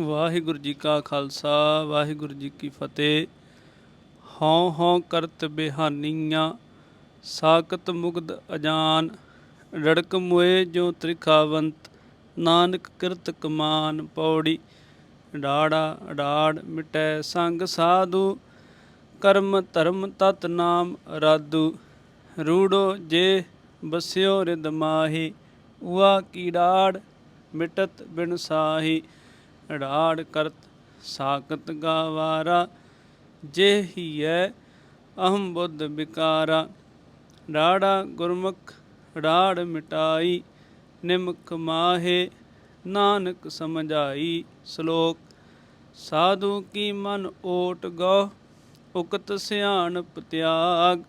ਵਾਹਿਗੁਰੂ ਜੀ ਕਾ ਖਾਲਸਾ, ਵਾਹਿਗੁਰੂ ਜੀ ਕੀ ਫਤਿਹ। ਹਉ ਹਉ ਕਰਤ ਬਿਹਾਨੀਆਂ ਸਾਕਤ ਮੁਗਦ ਅਜਾਨ, ਰੜਕ ਮੁਏ ਜੋ ਤ੍ਰਿਖਾਵੰਤ, ਨਾਨਕ ਕਿਰਤ ਕਮਾਨ ਪੌੜੀ, ਡਾੜਾ ਡਾੜ ਮਿਟੈ ਸੰਗ ਸਾਧੂ, ਕਰਮ ਧਰਮ ਤਤ ਨਾਮ ਰਾਦੂ ਰੂੜੋ ਜੇ ਬਸਿਓ ਰਿਦ ਮਾਹੀ, ਉਆ ਕੀ ਮਿਟਤ ਬਿਨ ਸਾਹੀ। ਢਾੜ ਕਰਤ ਸਾਕਤ ਗਾਵਾਰਾ, ਜੇ ਹੀ ਹੈ ਅਹੰ ਬੁੱਧ ਵਿਕਾਰਾ। ਡਾੜਾ ਗੁਰਮੁਖ ਢਾੜ ਮਿਟਾਈ, ਨਿਮਖ ਮਾਹੇ, ਨਾਨਕ ਸਮਝਾਈ ਸ਼ਲੋਕ। ਸਾਧੂ ਕੀ ਮਨ ਓਟ ਗੋ ਉਕਤ ਸਿਆਣਪ ਤਿਆਗ।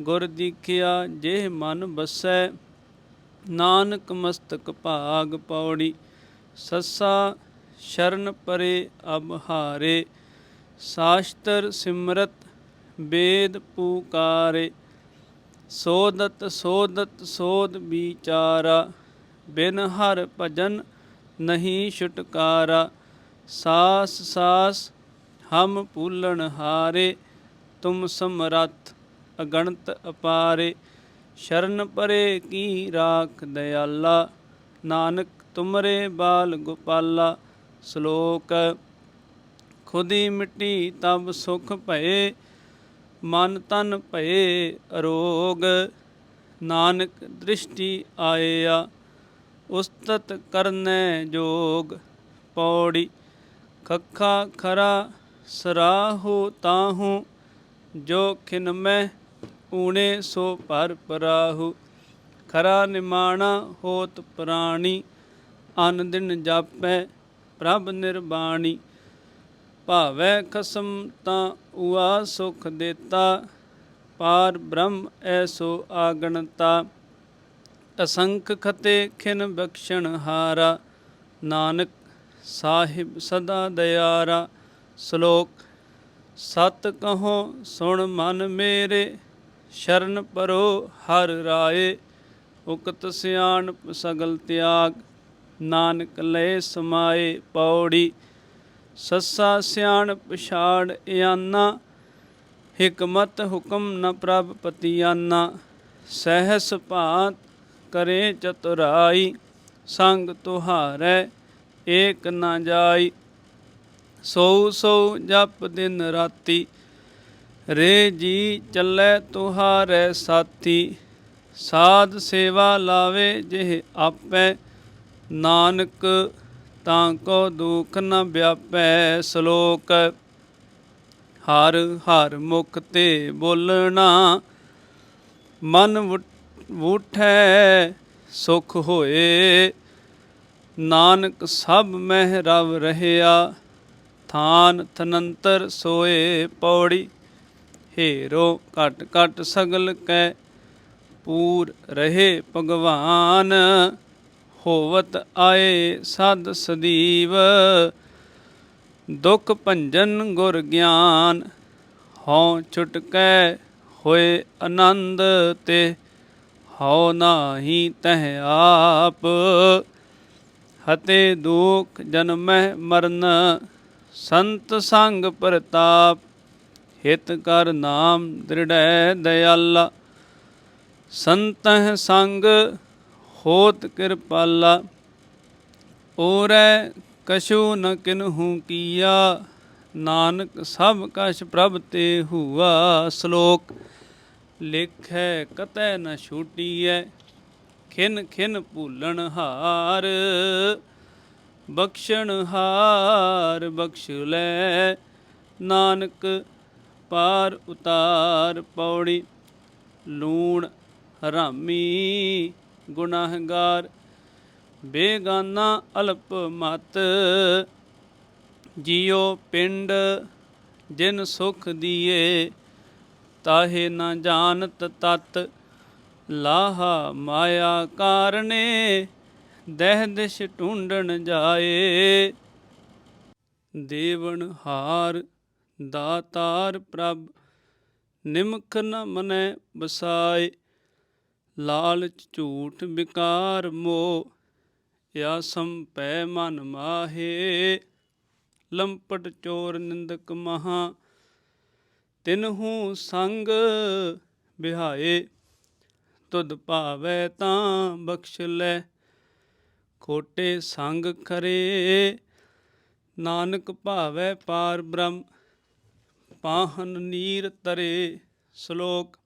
ਗੁਰ ਦੀਖਿਆ ਜੇ ਮਨ ਬਸੈ, ਨਾਨਕ ਮਸਤਕ ਭਾਗ ਪੌੜੀ। ਸੱਸਾ ਸ਼ਰਨ ਪਰੇ ਅਬਹਾਰੇ ਸਾਸ਼ਤਰ ਸਿਮਰਤ ਵੇਦ ਪੂਕਾਰੇ, ਸੋਦਤ ਸੋਦਤ ਸੋਦ ਵਿਚਾਰਾ, ਬਿਨ ਹਰ ਭਜਨ ਨਹੀਂ ਛੁਟਕਾਰਾ, ਸਾਸ ਸਾਸ ਹਮ ਭੂਲਣ ਹਾਰੇ, ਤੁਮ ਸਮਰੱਥ ਅਗਣਤ ਅਪਾਰੇ, ਸ਼ਰਨ ਪਰੇ ਕੀ ਰਾਖ ਦਿਆਲਾ ਨਾਨਕ ਤੁਮਰੇ ਬਾਲ ਗੋਪਾਲਾ ਸ਼ਲੋਕ, ਖੁਦੀ ਮਿੱਟੀ ਤਬ ਸੁਖ ਭਏ, ਮਨ ਤਨ ਭਏ ਅਰੋਗ, ਨਾਨਕ ਦ੍ਰਿਸ਼ਟੀ ਆਇਆ, ਉਸਤਤ ਕਰਨੈ ਜੋਗ, ਪੌੜੀ ਖੱਖਾ ਖਰਾ ਸਰਾਹੋ ਤਾਹੂ, ਜੋ ਖਿਨ ਮੈਂ ਊਣੇ ਸੋ ਪਰ ਪਰਾਹੂ, ਖਰਾ ਨਿਮਾਣਾ ਹੋਤ ਪ੍ਰਾਣੀ, ਅਨ ਦਿਨ ਜਾਪੈ ਪ੍ਰਭ ਨਿਰਬਾਣੀ, ਭਾਵੈ ਖਸਮ ਤਾਂ ਉਆ ਸੁਖ ਦੇਤਾ, ਪਾਰ ਬ੍ਰਹਮ ਐਸੋ ਆਗਣਤਾ ਅਸੰਖ ਖਤੇ ਖਿਨ ਬਖਸ਼ਣ ਹਾਰਾ, ਨਾਨਕ ਸਾਹਿਬ ਸਦਾ ਦਿਆਰਾ, ਸ਼ਲੋਕ, ਸਤ ਕਹੋ ਸੁਣ ਮਨ ਮੇਰੇ, ਸ਼ਰਨ ਪਰੋ ਹਰ ਰਾਏ, ਉਕਤ ਸਿਆਣ ਸਗਲ ਤਿਆਗ ਨਾਨਕ ਲੈ ਸਮਾਏ ਪੌੜੀ, ਸੱਸਾ ਸਿਆਣ ਪਛਾੜ ਇਆਨਾ, ਹਕਮਤ ਹੁਕਮ ਨ ਪ੍ਰਭ ਪਤੀਆਨਾ, ਸਹਿਸ ਭਾਤ ਕਰੇ ਚਤੁਰਾਈ, ਸੰਗ ਤੁਹਾਰੈ ਏਕ ਨਾ ਜਾਈ। ਸੋ ਸੋ ਜਪ ਦਿਨ ਰਾਤੀ, ਰੇ ਜੀ ਚੱਲੇ ਤੁਹਾਰੈ ਸਾਥੀ, ਸਾਧ ਸੇਵਾ ਲਾਵੇ ਜਿਹ ਆਪੈ ਨਾਨਕ, ਤਾਂ ਕੋ ਦੁਖ ਨ ਵਿਆਪੈ ਸ਼ਲੋਕ। ਹਰ ਹਰ ਮੁਖ ਤੇ ਬੋਲਣਾ, ਮਨ ਵੂਠੈ, ਸੁਖ ਹੋਏ। ਨਾਨਕ ਸਭ ਮਹਿ ਰਵ ਰਹਿਆ, ਥਾਨ ਥਨੰਤਰ ਸੋਏ ਪੌੜੀ। ਹੇਰੋ ਘਟ ਘਟ ਸਗਲ ਕੈ, ਪੂਰ ਰਹੇ ਭਗਵਾਨ। ਹੋਵਤ ਆਏ ਸਦ ਸਦੀਵ, ਦੁਖ ਭੰਜਨ ਗੁਰ ਗਿਆਨ, ਹਉ ਛੁਟਕੈ ਹੋਏ ਆਨੰਦ, ਤੇ ਹਉ ਨਾਹੀ ਤਹਿ ਆਪ। ਹਤੇ ਦੁਖ ਜਨਮਹਿ ਮਰਨ, ਸੰਤ ਸੰਗ ਪ੍ਰਤਾਪ, ਹਿਤ ਕਰ ਨਾਮ ਦ੍ਰਿੜੈ ਦਇਆਲਾ। ਸੰਤਹ ਸੰਗ ਹੋਤ ਕਿਰਪਾਲਾ, ਓਰੈ ਕਛੂ ਨ ਕਿਨਹੂ ਕੀਆ, ਨਾਨਕ ਸਭ ਕਛ ਪ੍ਰਭ ਤੇ ਹੁਆ, ਸ਼ਲੋਕ, ਲਿਖੈ ਕਤੈ ਨ ਛੂਟੀਐ, ਖਿਨ ਖਿਨ ਭੂਲਣ ਹਾਰ, ਬਖਸ਼ਣ ਹਾਰ ਬਖਸ਼ ਲੈ, ਨਾਨਕ ਪਾਰ ਉਤਾਰ ਪੌੜੀ, ਲੂਣ ਹਰਾਮੀ ਗੁਨਾਹਗਾਰ, ਬੇਗਾਨਾ ਅਲਪ ਮਤ, ਜਿਉ ਪਿੰਡ ਜਿਨ ਸੁਖ ਦੀਏ, ਤਾਹੇ ਨਾ ਜਾਣਤ ਤਤ, ਲਾਹਾ ਮਾਇਆ ਕਾਰਨੇ, ਦਹਿ ਦਿਸ਼ ਢੂੰਡਣ ਜਾਏ। ਦੇਵਨ ਹਾਰ, ਦਾਤਾਰ ਪ੍ਰਭ, ਨਿਮਖ ਨ ਮਨੈ ਬਸਾਏ ਲਾਲਚ ਝੂਠ ਵਿਕਾਰ ਮੋਹ ਯਾ ਸੰਪੈ ਮਨ ਮਾਹੇ। ਲੰਪਟ ਚੋਰ ਨਿੰਦਕ ਮਹਾ ਤਿਨਹੂ ਸੰਗ ਬਿਹਾਏ। ਤੁਧ ਭਾਵੈ ਤਾਂ ਬਖਸ਼ ਲੈ, ਖੋਟੇ ਸੰਗ ਖਰੇ। ਨਾਨਕ ਭਾਵੈ ਪਾਰ ਬ੍ਰਹਮ, ਪਾਹਨ ਨੀਰ ਤਰੇ, ਸ਼ਲੋਕ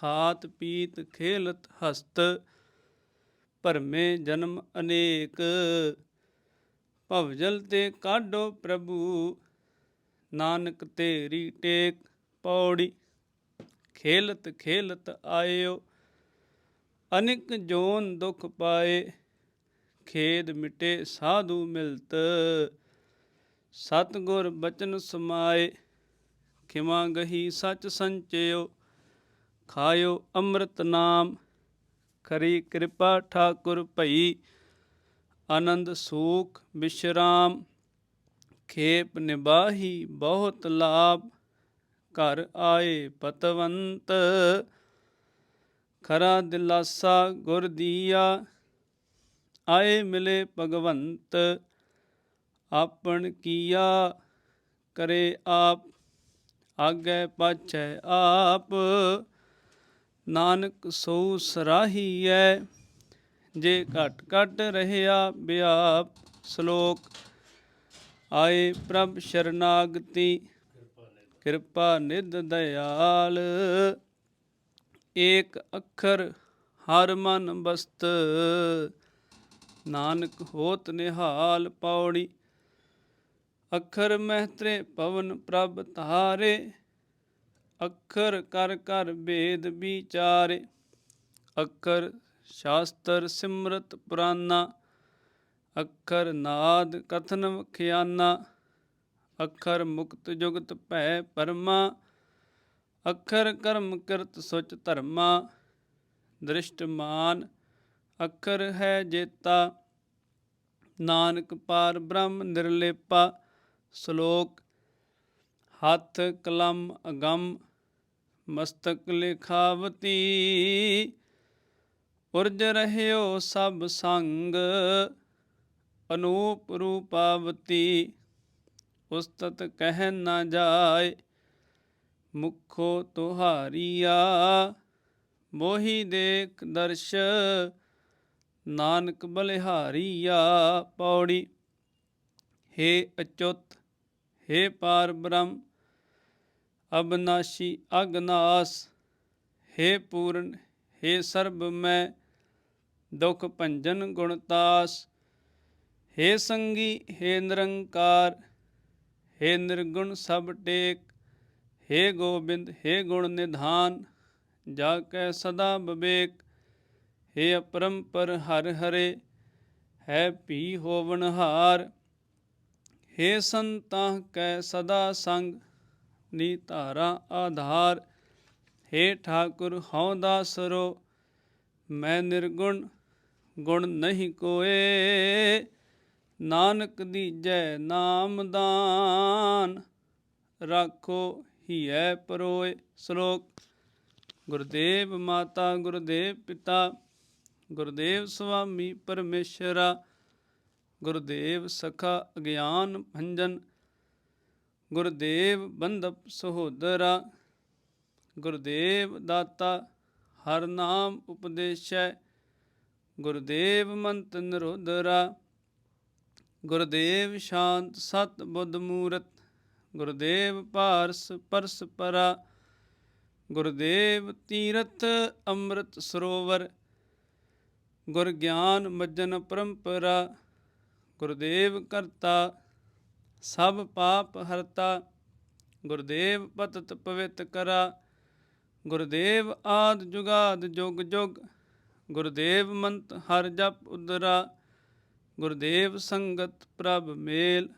ਖਾਤ ਪੀਤ ਖੇਲਤ ਹਸਤ, ਭਰਮੇ ਜਨਮ ਅਨੇਕ। ਭਵਜਲ ਤੇ ਕਾਢੋ ਪ੍ਰਭੂ, ਨਾਨਕ ਤੇਰੀ ਟੇਕ ਪੌੜੀ। ਖੇਲਤ ਖੇਲਤ ਆਇਓ, ਅਨਿਕ ਜੋਨ ਦੁਖ ਪਾਏ। ਖੇਦ ਮਿਟੇ ਸਾਧੂ ਮਿਲਤ, ਸਤਗੁਰ ਬਚਨ ਸਮਾਏ। ਖਿਮਾ ਗਹੀ ਸਚ ਸੰਚਿਓ ਖਾਇਓ ਅੰਮ੍ਰਿਤ ਨਾਮ, ਖਰੀ ਕਿਰਪਾ ਠਾਕੁਰ ਭਈ, ਆਨੰਦ ਸੂਖ ਵਿਸ਼ਰਾਮ ਖੇਪ ਨਿਬਾਹੀ ਬਹੁਤ ਲਾਭ, ਘਰ ਆਏ ਪਤਵੰਤ, ਖਰਾ ਦਿਲਾਸਾ ਗੁਰ ਦੀਆ, ਆਏ ਮਿਲੇ ਭਗਵੰਤ, ਆਪਣ ਕੀਆ ਕਰੇ ਆਪ, ਆਗੇ ਪਾਛੈ ਆਪ ਨਾਨਕ ਸੋ ਸਰਾਹੀਐ, ਜੇ ਘਟ ਘਟ ਰਹਿਆ ਬਿਆਪ ਸ਼ਲੋਕ, ਆਏ ਪ੍ਰਭ ਸ਼ਰਨਾਗਤੀ, ਕਿਰਪਾ ਨਿਧ ਦਇਆਲ। ਏਕ ਅੱਖਰ ਹਰ ਮਨ ਬਸਤ, ਨਾਨਕ ਹੋਤ ਨਿਹਾਲ ਪੌੜੀ। ਅੱਖਰ ਮਹਿਤਰੇ ਪਵਨ ਪ੍ਰਭ ਤਾਰੇ ਅੱਖਰ ਕਰ ਕਰ ਭੇਦ ਵਿਚਾਰੇ। ਅੱਖਰ ਸ਼ਾਸਤਰ ਸਿਮਰਤ ਪੁਰਾਨਾ। ਅੱਖਰ ਨਾਦ ਕਥਨ ਖਿਆਨਾ। ਅੱਖਰ ਮੁਕਤ ਜੁਗਤ ਭੈ ਪਰਮਾ। ਅੱਖਰ ਕਰਮ ਕਰਤ ਸੁਚ ਧਰਮਾ। ਦ੍ਰਿਸ਼ਟਮਾਨ ਅੱਖਰ ਹੈ ਜੇਤਾ। ਨਾਨਕ ਪਾਰ ਬ੍ਰਹਮ ਨਿਰਲੇਪਾ। ਸ਼ਲੋਕ ਹੱਥ ਕਲਮ ਅਗੰਮ। ਮਸਤਕ ਲਿਖਾਵਤੀ। ਉਰਜ ਰਹਿਓ ਸਭ ਸੰਗ, ਅਨੂਪ ਰੂਪਾਵਤੀ। ਉਸਤਤ ਕਹਿ ਨਾ ਜਾਏ, ਮੁਖੋ ਤੁਹਾਰੀਆ। ਮੋਹੀ ਦੇਖ ਦਰਸ਼, ਨਾਨਕ ਬਲਿਹਾਰੀਆ। ਪੌੜੀ, ਹੇ ਅਚੁੱਤ, ਹੇ ਪਾਰ ਬ੍ਰਹਮ ਅਬਨਾਸ਼ੀ ਅਗਨਾਸ ਹੇ ਪੂਰਨ, ਹੇ ਸਰਬ ਮੈਂ, ਦੁਖ ਭੰਜਨ ਗੁਣਤਾਸ ਹੇ ਸੰਗੀ, ਹੇ ਨਿਰੰਕਾਰ, ਹੇ ਨਿਰਗੁਣ ਸਭ ਟੇਕ। ਹੇ ਗੋਬਿੰਦ, ਹੇ ਗੁਣ ਨਿਧਾਨ, ਜਾ ਕੈ ਸਦਾ ਵਿਵੇਕ ਹੇ ਅਪਰੰਪਰ ਹਰ ਹਰੇ, ਹੈ ਭੀ ਹੋਵਨ ਹਾਰ ਹੇ ਸੰਤਾਂ ਕੈ ਸਦਾ ਸੰਗ ਨੀ ਧਾਰਾ ਆਧਾਰ। ਹੇ ਠਾਕੁਰ, ਹਉ ਸਰੋ ਮੈਂ ਨਿਰਗੁਣ, ਗੁਣ ਨਹੀਂ ਕੋਏ। ਨਾਨਕ ਦੀਜੈ ਨਾਮਦਾਨ ਰਾਖੋ ਹੀਐ ਪਰੋਏ ਸ਼ਲੋਕ। ਗੁਰਦੇਵ ਮਾਤਾ, ਗੁਰਦੇਵ ਪਿਤਾ, ਗੁਰਦੇਵ ਸੁਆਮੀ ਪਰਮੇਸ਼ਰਾ, ਗੁਰਦੇਵ ਸਖਾ ਅਗਿਆਨ ਭੰਜਨ ਗੁਰਦੇਵ ਬੰਦਪ ਸਹੋਦਰਾ, ਗੁਰਦੇਵ ਦਾਤਾ ਹਰ ਨਾਮ ਉਪਦੇਸ਼ੈ, ਗੁਰਦੇਵ ਮੰਤ ਨਿਰੋਧਰਾ, ਗੁਰਦੇਵ ਸ਼ਾਂਤ ਸਤ ਬੁੱਧ ਮੂਰਤ, ਗੁਰਦੇਵ ਪਾਰਸ ਪਰਸ ਪਰਾ, ਗੁਰਦੇਵ ਤੀਰਥ ਅੰਮ੍ਰਿਤ ਸਰੋਵਰ, ਗੁਰ ਗਿਆਨ ਮੱਜਨ ਪਰੰਪਰਾ, ਗੁਰਦੇਵ ਕਰਤਾ ਸਭ ਪਾਪ ਹਰਤਾ, ਗੁਰਦੇਵ ਪਤਤ ਪਵਿੱਤ ਕਰਾ। ਗੁਰਦੇਵ ਆਦ ਜੁਗਾਦ ਜੁਗ ਜੁਗ, ਗੁਰਦੇਵ ਮੰਤ ਹਰ ਜਪ ਉਦਰਾ। ਗੁਰਦੇਵ ਸੰਗਤ ਪ੍ਰਭ ਮੇਲ,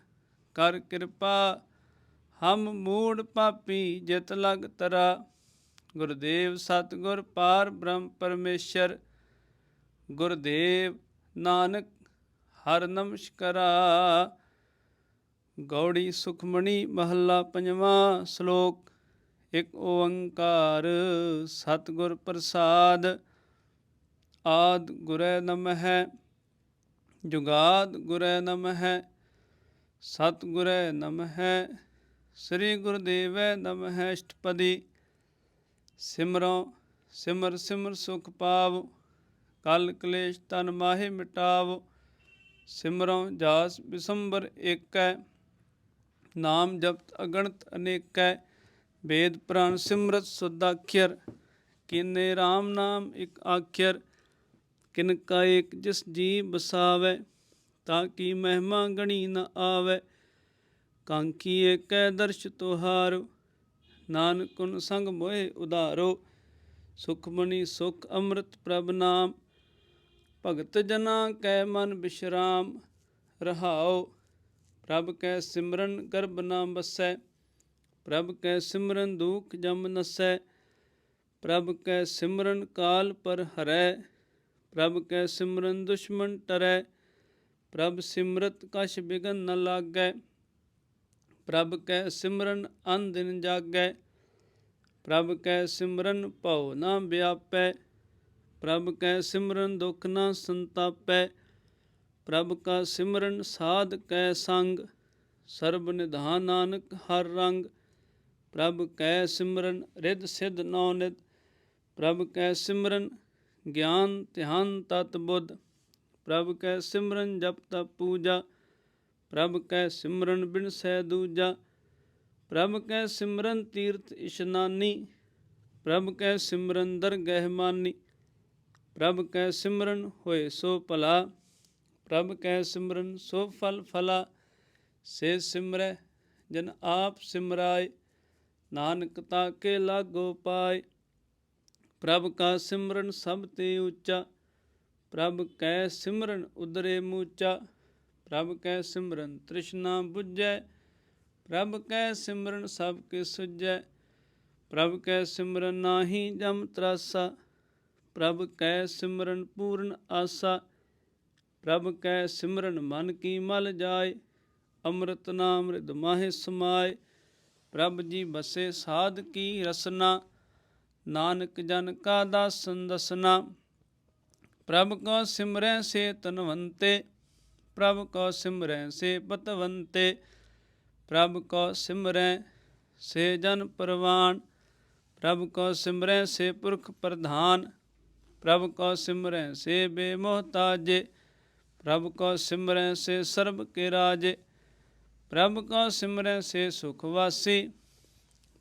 ਕਰ ਕਿਰਪਾ, ਹਮ ਮੂੜ ਪਾਪੀ ਜਿਤ ਲਗ ਤਰਾ। ਗੁਰਦੇਵ ਸਤਿਗੁਰ ਪਾਰ ਬ੍ਰਹਮ ਪਰਮੇਸ਼ਰ, ਗੁਰਦੇਵ ਨਾਨਕ ਹਰ ਨਮਸਕਰਾ। ਗੌੜੀ ਸੁਖਮਣੀ ਮਹੱਲਾ ਪੰਜਵਾਂ ਸ਼ਲੋਕ, ਇੱਕ ਓੰਕਾਰ, ਸਤਿਗੁਰ ਪ੍ਰਸਾਦ, ਆਦ ਗੁਰੈ ਨਮਹਿ, ਜੁਗਾਦ ਗੁਰੈ ਨਮਹਿ, ਸਤਿਗੁਰੈ ਨਮਹਿ, ਸ੍ਰੀ ਗੁਰਦੇਵੈ ਨਮਹਿ ਅਸ਼ਟਪਦੀ, ਸਿਮਰੋ, ਸਿਮਰ ਸਿਮਰ ਸੁਖ ਪਾਵ, ਕਲ ਕਲੇਸ਼ ਤਨ ਮਾਹੇ ਮਿਟਾਵ, ਸਿਮਰੋ ਜਾਸ ਬਿਸੰਬਰ ਏਕੈ। ਨਾਮ ਜਪਤ ਅਗਣਤ ਅਨੇਕੈ, ਵੇਦ ਪ੍ਰਾਨ ਸਿਮਰਤ ਸੁਦਾਖਿਰ ਕਿਨੇ RAM ਨਾਮ ਇਕ ਆਖਿਰ ਕਿਨ ਕਾ ਏਕ ਜਿਸ ਜੀ ਬਸਾਵੇ ਤਾਂ ਕੀ ਮਹਿਮਾ ਗਣੀ ਨ ਆਵੇ। ਕਾਂਕੀ ਏਕੈ ਦਰਸ਼ ਤੁਹਾਰੁ ਨਾਨਕੁਨ ਸੰਗ ਮੋਹਿ ਉਧਾਰੋ। ਸੁਖਮਣੀ ਸੁਖ ਅੰਮ੍ਰਿਤ ਪ੍ਰਭ ਨਾਮ, ਭਗਤ ਜਨਾ ਕੈ ਮਨ ਬਿਸ਼ਰਾਮ, ਰਹਾਉ। ਪ੍ਰਭ ਕੈ ਸਿਮਰਨ ਗਰਭ ਨਾ ਬਸੈ ਪ੍ਰਭ ਕੈ ਸਿਮਰਨ ਦੁਖ ਜਮ ਨਸੈ, ਪ੍ਰਭ ਕੈ ਸਿਮਰਨ ਕਾਲ ਪਰ ਹਰੈ, ਪ੍ਰਭ ਕੈ ਸਿਮਰਨ ਦੁਸ਼ਮਨ ਟਰੈ, ਪ੍ਰਭ ਸਿਮਰਤ ਕਛ ਬਿਗਨ ਨ ਲਾਗੈ, ਪ੍ਰਭ ਕੈ ਸਿਮਰਨ ਅਨ ਦਿਨ ਜਾਗੈ, ਪ੍ਰਭ ਕੈ ਸਿਮਰਨ ਭਉ ਨਾ ਵਿਆਪੈ, ਪ੍ਰਭ ਕੈ ਸਿਮਰਨ ਦੁਖ ਨਾ ਸੰਤਾਪੈ ਪ੍ਰਭ ਕਾ ਸਿਮਰਨ ਸਾਧ ਕੈ ਸੰਗ, ਸਰਬ ਨਿਧਾਨ ਨਾਨਕ ਹਰ ਰੰਗ। ਪ੍ਰਭ ਕੈ ਸਿਮਰਨ ਰਿਧ ਸਿਧ ਨੌ ਨਿਧ, ਪ੍ਰਭ ਕੈ ਸਿਮਰਨ ਗਿਆਨ ਧਿਆਨ ਤਤ ਬੁੱਧ। ਪ੍ਰਭ ਕੈ ਸਿਮਰਨ ਜਪ ਤਪ ਪੂਜਾ, ਪ੍ਰਭ ਕੈ ਸਿਮਰਨ ਬਿਨ ਸਹਿ ਦੂਜਾ। ਪ੍ਰਭ ਕੈ ਸਿਮਰਨ ਤੀਰਥ ਇਸ਼ਨਾਨੀ, ਪ੍ਰਭ ਕੈ ਸਿਮਰਨ ਦਰ ਗਹਿਮਾਨੀ ਪ੍ਰਭ ਕੈ ਸਿਮਰਨ ਹੋਏ ਸੋ ਭਲਾ। ਪ੍ਰਭ ਕੈ ਸਿਮਰਨ, ਸੋ ਫਲ ਫਲਾ, ਸੇ ਸਿਮਰੈ, ਜਨ ਆਪ ਸਿਮਰਾਏ, ਨਾਨਕ ਤਾ ਕੇ ਲਾਗੋ ਪਾਏ। ਪ੍ਰਭ ਕਾ ਸਿਮਰਨ ਸਭ ਤੇ ਉੱਚਾ, ਪ੍ਰਭ ਕੈ ਸਿਮਰਨ ਉਦਰੇ ਮੂਚਾ, ਪ੍ਰਭ ਕੈ ਸਿਮਰਨ ਤ੍ਰਿਸ਼ਨਾ 부ਜੈ ਪ੍ਰਭ ਕੈ ਸਿਮਰਨ ਸਭ ਕੇ ਸੁਜੈ ਪ੍ਰਭ ਕੈ ਸਿਮਰਨ ਨਾਹੀ ਜਮ ਤਰਾਸਾ, ਪ੍ਰਭ ਕੈ ਸਿਮਰਨ ਪੂਰਨ ਆਸਾ ਪ੍ਰਭ ਕੈ ਸਿਮਰਨ ਮਨ ਕੀ ਮਲ ਜਾਏ, ਅੰਮ੍ਰਿਤ ਨਾਮ ਰਿਦ ਮਾਹਿ ਸਮਾਏ। ਪ੍ਰਭ ਜੀ ਬਸੇ ਸਾਧ ਕੀ ਰਸਨਾ, ਨਾਨਕ ਜਨ ਕਾ ਦਾਸਨ ਦਸਨਾ। ਪ੍ਰਭ ਕੋ ਸਿਮਰੈ ਸੇ ਤਨਵੰਤੇ, ਪ੍ਰਭ ਕੋ ਸਿਮਰੈ ਸੇ ਪਤਵੰਤੇ ਪ੍ਰਭ ਕੋ ਸਿਮਰੈ ਸੇ ਜਨ ਪਰਵਾਨ, ਪ੍ਰਭ ਕੋ ਸਿਮਰੈ ਸੇ ਪੁਰਖ ਪ੍ਰਧਾਨ। ਪ੍ਰਭ ਕੋ ਸਿਮਰੈ ਸੇ ਬੇਮੋਹਤਾਜੇ ਪ੍ਰਭ ਕੋ ਸਿਮਰੈ ਸੇ ਸਰਬ ਕੇ ਰਾਜੇ, ਪ੍ਰਭ ਕੋ ਸਿਮਰੈ ਸੇ ਸੁਖ ਵਾਸੀ,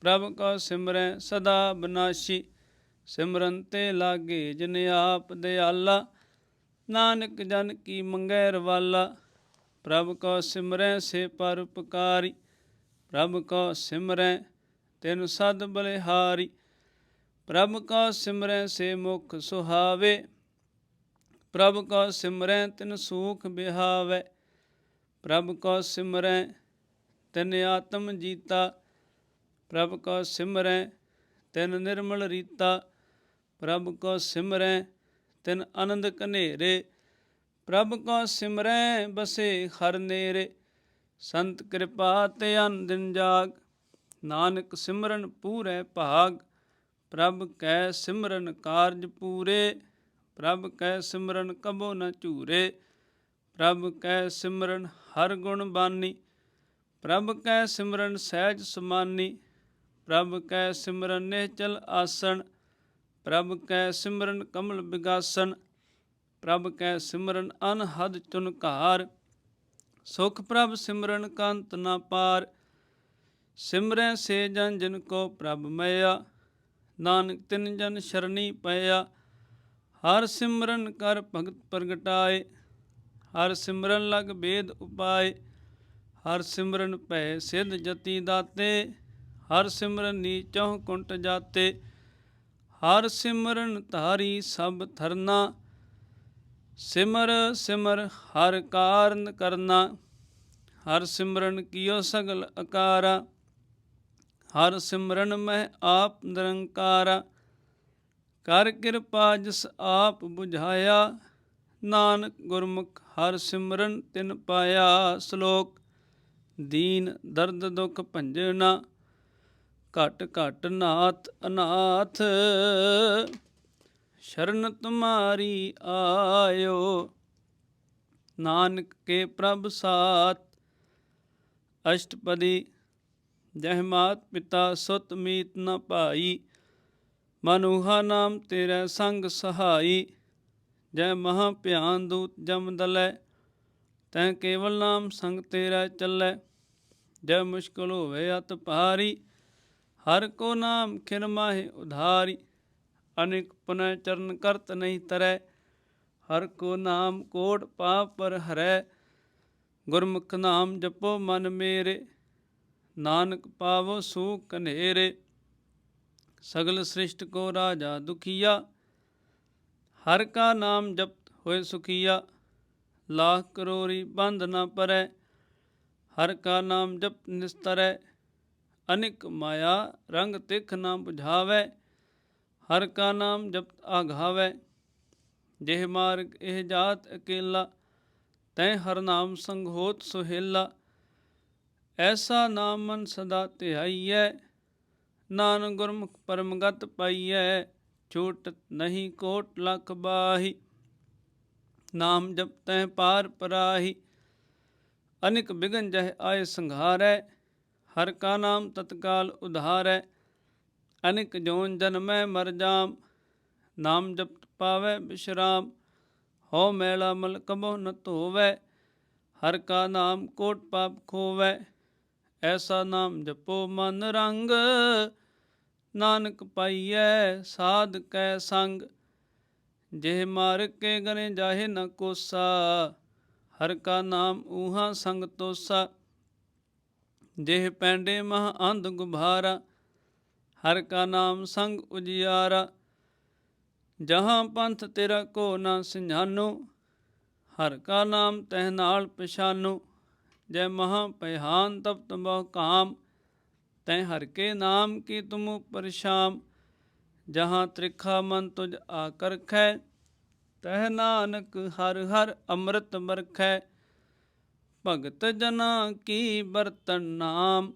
ਪ੍ਰਭ ਕੋ ਸਿਮਰੈ ਸਦਾ ਬਨਾਸ਼ੀ, ਸਿਮਰਨ ਤੇ ਲਾਗੇ ਜਿਨ ਆਪ ਦਿਆਲਾ, ਨਾਨਕ ਜਨ ਕੀ ਮੰਗੈ ਰਵਾਲਾ, ਪ੍ਰਭ ਕੋ ਸਿਮਰੈ ਸੇ ਪਰ ਉਪਕਾਰੀ, ਪ੍ਰਭ ਕੋ ਸਿਮਰੈ ਤੈਨੂੰ ਸਦ ਬਲਿਹਾਰੀ, ਪ੍ਰਭ ਕੋ ਸਿਮਰੈ ਸੇ ਮੁਖ ਸੁਹਾਵੇ ਪ੍ਰਭ ਕੋ ਸਿਮਰੈ ਤਿਨ ਸੂਖ ਬਿਹਾਵੇ, ਪ੍ਰਭ ਕੋ ਸਿਮਰੈ ਤਿਨ ਆਤਮ ਜੀਤਾ, ਪ੍ਰਭ ਕੋ ਸਿਮਰੈ ਤਿਨ ਨਿਰਮਲ ਰੀਤਾ, ਪ੍ਰਭ ਕੋ ਸਿਮਰੈ ਤਿਨ ਆਨੰਦ ਕਨੇਰੇ ਪ੍ਰਭ ਕੋ ਸਿਮਰੈ ਬਸੇ ਹਰ ਨੇਰੇ। ਸੰਤ ਕਿਰਪਾ ਤੇ ਅਨਦਿਨ ਜਾਗ, ਨਾਨਕ ਸਿਮਰਨ ਪੂਰੈ ਭਾਗ, ਪ੍ਰਭ ਕੈ ਸਿਮਰਨ ਕਾਰਜ ਪੂਰੇ। ਪ੍ਰਭ ਕੈ ਸਿਮਰਨ ਕਬੋ ਨ ਝੂਰੇ, ਪ੍ਰਭ ਕੈ ਸਿਮਰਨ ਹਰ ਗੁਣ ਬਾਨੀ, ਪ੍ਰਭ ਕੈ ਸਿਮਰਨ ਸਹਿਜ ਸਮਾਨੀ, ਪ੍ਰਭ ਕੈ ਸਿਮਰਨ ਨਿਹਚਲ ਆਸਣ, ਪ੍ਰਭ ਕੈ ਸਿਮਰਨ ਕਮਲ ਵਿਗਾਸਨ ਪ੍ਰਭ ਕੈ ਸਿਮਰਨ ਅਨਹਦ ਚੁਨਕਾਰ, ਸੁਖ ਪ੍ਰਭ ਸਿਮਰਨ ਕੰਤ ਨਾ ਪਾਰ, ਸਿਮਰੈ ਸੇ ਜਨ ਜਿਨ ਕੋ ਪ੍ਰਭ ਮਇਆ, ਨਾਨਕ ਤਿਨ ਜਨ ਸ਼ਰਣੀ ਪਇਆ ਹਰ ਸਿਮਰਨ ਕਰ ਭਗਤ ਪ੍ਰਗਟਾਏ, ਹਰ ਸਿਮਰਨ ਲਗ ਬੇਦ ਉਪਾਏ, ਹਰ ਸਿਮਰਨ ਭੈ ਸਿਧ ਜਤੀ ਦਾਤੇ, ਹਰ ਸਿਮਰਨ ਨੀਚੋਂ ਕੁੰਟ ਜਾਤੇ, ਹਰ ਸਿਮਰਨ ਧਾਰੀ ਸਭ ਥਰਨਾ ਸਿਮਰ ਸਿਮਰ ਹਰ ਕਾਰਨ ਕਰਨਾ, ਹਰ ਸਿਮਰਨ ਕੀਓ ਸਗਲ ਅਕਾਰਾ, ਹਰ ਸਿਮਰਨ ਮਹਿ ਆਪ ਨਿਰੰਕਾਰਾ ਕਰ ਕਿਰਪਾ ਜਿਸ ਆਪ 부ਝਾਇਆ ਨਾਨਕ ਗੁਰਮੁਖ ਹਰ ਸਿਮਰਨ ਤਿਨ ਪਾਇਆ, ਸ਼ਲੋਕ ਦੀਨ ਦਰਦ ਦੁਖ ਭੰਜਨਾ ਘਟ ਘਟ ਨਾਥ ਅਨਾਥ, ਸ਼ਰਨ ਤੁਮਾਰੀ ਆਇਓ, ਨਾਨਕ ਕੇ ਪ੍ਰਭ ਸਾਥ। ਅਸ਼ਟਪਦੀ, ਜਹ ਮਾਤ ਪਿਤਾ ਸੁਤ ਮੀਤ ਨ ਭਾਈ ਮਨੁਹਾ ਨਾਮ ਤੇਰਾ ਸੰਗ ਸਹਾਈ, ਜੈ ਮਹਾ ਭਿਆਨ ਦੂਤ ਜਮ ਦਲੈ, ਤੈ ਕੇਵਲ ਨਾਮ ਸੰਗ ਤੇਰਾ ਚੱਲੈ, ਜੈ ਮੁਸ਼ਕਲ ਹੋਵੇ ਅਤ ਭਾਰੀ, ਹਰ ਕੋ ਨਾਮ ਖਿਰ ਮਾਹਿ ਉਧਾਰੀ, ਅਨੇਕ ਪੁਨਹ ਚਰਨ ਕਰਤ ਨਹੀਂ ਤਰੈ, ਹਰ ਕੋ ਨਾਮ ਕੋਟ ਪਾਪ ਪਰ ਹਰੈ, ਗੁਰਮੁਖ ਨਾਮ ਜਪੋ ਮਨ ਮੇਰੇ, ਨਾਨਕ ਪਾਵੋ ਸੂਖ ਕਨੇਰੇ ਸਗਲ ਸ੍ਰਿਸ਼ਟ ਕੋ ਰਾਜਾ ਦੁਖੀਆ, ਹਰ ਕਾ ਨਾਮ ਜਪਤ ਹੋਏ ਸੁਖੀਆ, ਲਾਖ ਕਰੋਰੀ ਬੰਧ ਨਾ ਪਰੈ, ਹਰ ਕਾ ਨਾਮ ਜਪ ਨਿਸਤਰੈ, ਅਨਿਕ ਮਾਇਆ ਰੰਗ ਤਿਖ ਨਾ 부ਝਾਵੈ ਹਰ ਕਾ ਨਾਮ ਜਪਤ ਆਘਾਵੈ ਜਿਹ ਮਾਰਗ ਇਹ ਜਾਤ ਅਕੇਲਾ, ਤੈ ਹਰ ਨਾਮ ਸੰਗ ਹੋਤ ਸੁਹੇਲਾ, ਐਸਾ ਨਾਮ ਮਨ ਸਦਾ ਧਿਆਈਐ ਨਾਨਕ ਗੁਰਮੁਖ ਪਰਮਗਤ ਪਾਈਐ, ਛੂਟ ਨਹੀਂ ਕੋਟ ਲਖ ਬਾਹੀ। ਨਾਮ ਜਪ ਜਪਤੈ ਪਾਰ ਪਰਾਹੀ, ਅਨਿਕ ਬਿਗਨ ਜਹ ਆਏ ਸੰਘਾਰੈ, ਹਰ ਕਾ ਨਾਮ ਤਤਕਾਲ ਉਧਾਰੈ, ਅਨਿਕ ਜੋਨ ਜਨਮੈ ਮਰ ਜਾਮ। ਨਾਮ ਜਪਤ ਪਾਵੈ ਬਿਸ਼ਰਾਮ ਹੋ ਮੈਲਾ ਮਲ ਕਬੋ ਨ ਧੋਵੈ, ਹਰ ਕਾ ਨਾਮ ਕੋਟ ਪਾਪ ਖੋਵੈ, ਐਸਾ ਨਾਮ ਜਪੋ ਮਨ ਰੰਗ। ਨਾਨਕ ਪਾਈਐ, ਸਾਧ ਕੈ ਸੰਗ। ਜਿਹ ਮਾਰ ਕੇ ਗਨੇ ਜਾਹੇ ਨ ਕੋਸਾ, ਹਰ ਕਾ ਨਾਮ ਊਹਾ ਸੰਗ ਤੋਸਾ। ਜਿਹ ਪੈਂਡੇ ਮਹ ਅੰਧ ਗੁਭਾਰਾ ਹਰ ਕਾ ਨਾਮ ਸੰਗ ਉਜਿਆਰਾ। ਜਹਾਂ ਪੰਥ ਤੇਰਾ ਕੋ ਨਾ ਸਿੰਝਾਨੋ, ਹਰ ਕਾ ਨਾਮ ਤਹਿ ਨਾਲ ਪਛਾਨੋ। ਜੈ ਮਹਾ ਪਹਿਹਾਨ ਤਪਤ ਬਹੁ ਕਾਮ ਤੈ ਹਰ ਕੇ ਨਾਮ ਕੀ ਤੁਮ ਪਰਸ਼ਾਮ ਜਹਾਂ ਤ੍ਰਿਖਾ ਮਨ ਤੁਜ ਆਕਰ ਖੈ, ਤਹ ਨਾਨਕ ਹਰ ਹਰ ਅੰਮ੍ਰਿਤ ਬਰਖੈ ਭਗਤ ਜਨਾ ਕੀ ਬਰਤਨ ਨਾਮ,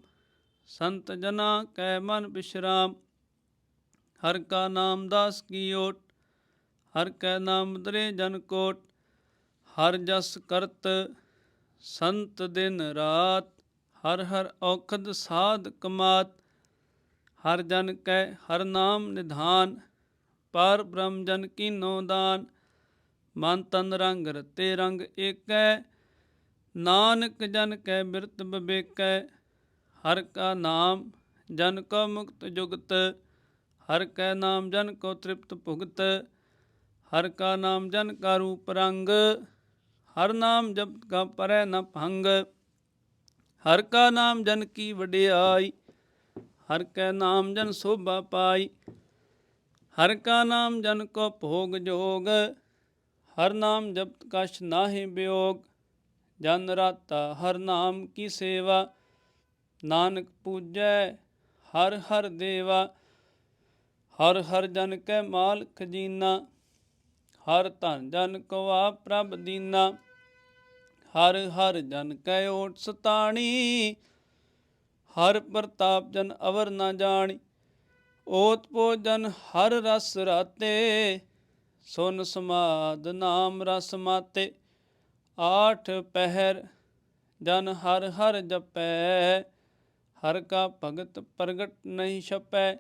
ਸੰਤ ਜਨਾ ਕੈ ਮਨ ਬਿਸ਼ਰਾਮ। ਹਰ ਕਾ ਨਾਮ ਦਾਸ ਕੀ ਓਟ, ਹਰ ਕੈ ਨਾਮ ਦਰੇ ਜਨ ਕੋਟ। ਹਰ ਜਸ ਕਰਤ ਸੰਤ ਦਿਨ ਰਾਤ ਹਰ ਹਰ ਔਖਦ ਸਾਧ ਕਮਾਤ, ਹਰ ਜਨ ਕੈ ਹਰ ਨਾਮ ਨਿਧਾਨ, ਪਰ ਬ੍ਰਹਮ ਜਨ ਕੀਨੋ ਦਾਨ, ਮਨ ਤਨ ਰੰਗ ਰਤੇ ਰੰਗ ਏਕੈ, ਨਾਨਕ ਜਨ ਕੈ ਬਿਰਤ ਬਿਬੇਕੈ ਹਰ ਕਾ ਨਾਮ ਜਨ ਕੋ ਮੁਕਤ ਜੁਗਤ, ਹਰ ਕੈ ਨਾਮ ਜਨ ਕੋ ਤ੍ਰਿਪਤ ਭੁਗਤ, ਹਰ ਕਾ ਨਾਮ ਜਨ ਕਾ ਰੂਪ ਰੰਗ, ਹਰ ਨਾਮ ਜਪ ਕਾ ਪਰੈ ਨ ਭੰਗ। ਹਰ ਕਾ ਨਾਮ ਜਨ ਕੀ ਵਡਿਆਈ, ਹਰ ਕੈ ਨਾਮ ਜਨ ਸੋਭਾ ਪਾਈ। ਹਰ ਕਾ ਨਾਮ ਜਨ ਕੋ ਭੋਗ ਜੋਗ, ਹਰ ਨਾਮ ਜਪਤ ਕਛ ਨਾਹਿ ਬਿਯੋਗ ਜਨ ਰਾਤਾ ਹਰ ਨਾਮ ਕੀ ਸੇਵਾ, ਨਾਨਕ ਪੂਜੈ ਹਰ ਹਰ ਦੇਵਾ। ਹਰ ਹਰ ਜਨ ਕੈ ਮਾਲ ਖਜ਼ੀਨਾ ਹਰ ਧਨ ਜਨ ਕੋ ਆਪ ਪ੍ਰਭ ਦੀਨਾ। ਹਰ ਹਰ ਜਨ ਕੈ ਓਟ ਸਤਾਣੀ, ਹਰ ਪ੍ਰਤਾਪ ਜਨ ਅਵਰ ਨਾ ਜਾਣੀ, ਓਤ ਪੋ ਜਨ ਹਰ ਰਸ ਰਾਤੇ, ਸੁਨ ਸਮਾਦ ਨਾਮ ਰਸ ਮਾਤੇ, ਆਠ ਪਹਿਰ ਜਨ ਹਰ ਹਰ ਜਪੈ, ਹਰ ਕਾ ਭਗਤ ਪ੍ਰਗਟ ਨਹੀਂ ਛਪੈ,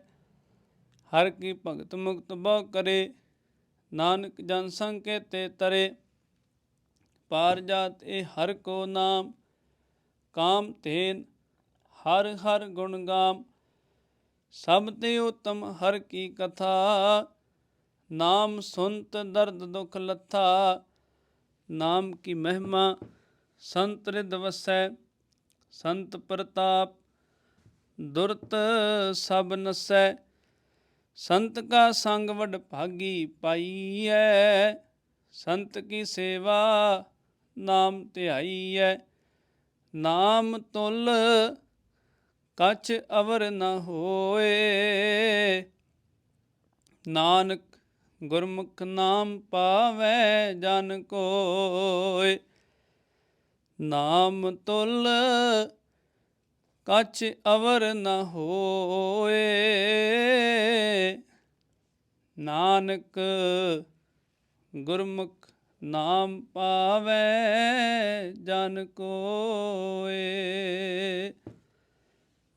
ਹਰ ਕੀ ਭਗਤ ਮੁਕਤ ਬਹੁ ਕਰੇ, ਨਾਨਕ ਜਨ ਸੰਕੇਤੇ ਤਰੇ। ਪਾਰ ਜਾਤ ਹਰ ਕੋ ਨਾਮ, ਕਾਮ ਤੇਨ ਹਰ ਹਰ ਗੁਣ ਗਾਮ। ਸਭ ਤੇ ਉਤਮ ਹਰ ਕੀ ਕਥਾ, ਨਾਮ ਸੁਨਤ ਦਰਦ ਦੁਖ ਲੱਥਾ। ਨਾਮ ਕੀ ਮਹਿਮਾ ਸੰਤ ਰਿਦ ਵਸੈ, ਸੰਤ ਪ੍ਰਤਾਪ ਦੁਰਤ ਸਭ ਨਸੈ। ਸੰਤ ਕਾ ਸੰਗ ਵਡ ਭਾਗੀ ਪਾਈਐ, ਸੰਤ ਕੀ ਸੇਵਾ ਨਾਮ ਧਿਆਈਐ ਨਾਮ ਤੁਲ ਕਛ ਅਵਰ ਨ ਹੋਏ। ਨਾਨਕ ਗੁਰਮੁਖ ਨਾਮ ਪਾਵੈ ਜਨ ਕੋਇ ਨਾਮ ਤੁਲ ਕਛ ਅਵਰ ਨ ਹੋਏ। ਨਾਨਕ ਗੁਰਮੁਖ ਨਾਮ ਪਾਵੇ ਜਨ ਕੋਏ।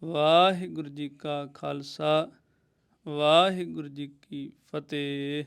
ਵਾਹਿਗੁਰੂ ਜੀ ਕਾ ਖਾਲਸਾ ਵਾਹਿਗੁਰੂ ਜੀ ਕੀ ਫਤਿਹ।